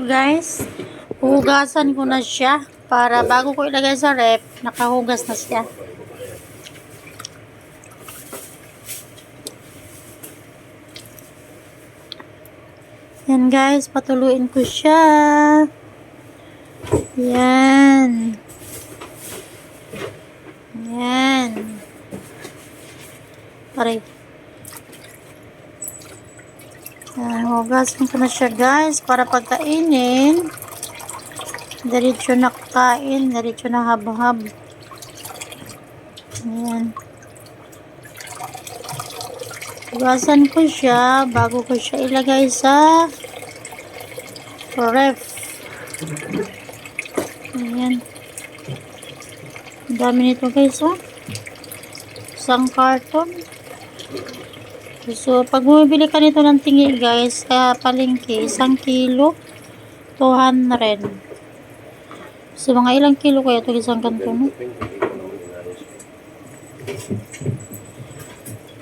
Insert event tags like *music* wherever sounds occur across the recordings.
Guys, hugasan ko na siya para bago ko ilagay sa rep, nakahugas na siya. Yan guys, patuluin ko siya. Yan. Yan. Aray. Yan, hugasan ko na siya guys para pagkainin. Diretso na kain, diretso na habhab. Yan. Hugasan ko siya bago ko siya ilagay sa ref. Ayan. Ang dami nito guys, oh. Isang carton. So, pag bumibili ka nito ng tingi guys, kaya palengke, isang kilo, 200. So, mga ilang kilo kaya ito isang kanto, no?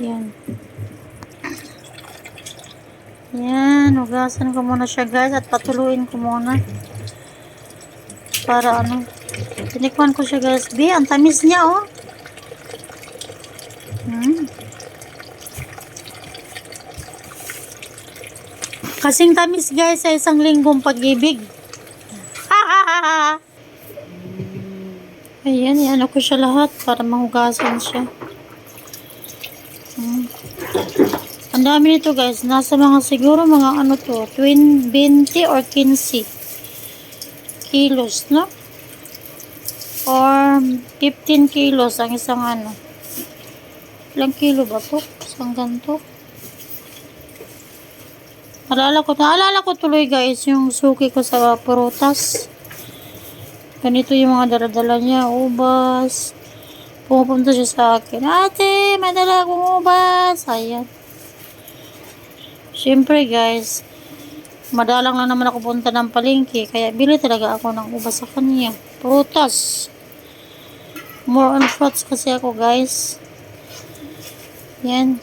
Yan. Yan, hugasan ko muna siya guys at patuluin ko muna. Para ano, tinikman ko siya guys. B, ang tamis niya oh. Hmm. Kasing tamis guys sa isang linggong pag-ibig. *laughs* Ayan, yan ako siya lahat para mahugasan siya. Hmm. Ang dami nito guys. Nasa mga siguro mga ano to. Twin 20 or 15 kilos, no? Or 15 kilos ang isang ano. Ilang kilo ba to? Isang ganito. Alala ko, naalala ko tuloy guys yung suki ko sa prutas. Ganito yung mga daladala niya. Ubas. Pumupunta siya sa akin. Ate, may dala akong ubas. Ayan. Siyempre guys, madalang lang naman ako punta ng palengke, kaya bili talaga ako ng ubas sa kanya. Prutas. More on fruits kasi ako guys. Yan.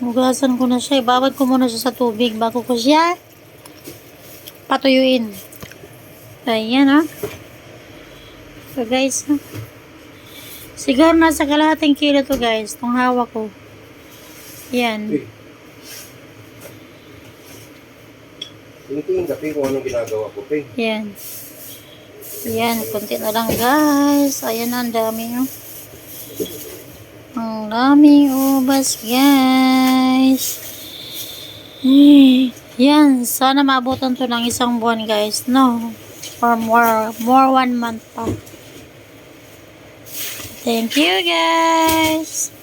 Hugasan ko na siya. Ibabad ko muna siya sa tubig bago ko siya patuyuin. Ayan ah. So guys, ah. siguro nasa kalahating kilo to guys, itong hawak ko. Yan. Tinitingin kasi kung anong ginagawa ko, pe. Yan. Yan, konti na lang guys. Ayan ang dami oh. Ang daming ubas guys. Hmm. Yan, sana maabutan to ng isang buwan guys. No. Or more, more one month pa. Thank you guys.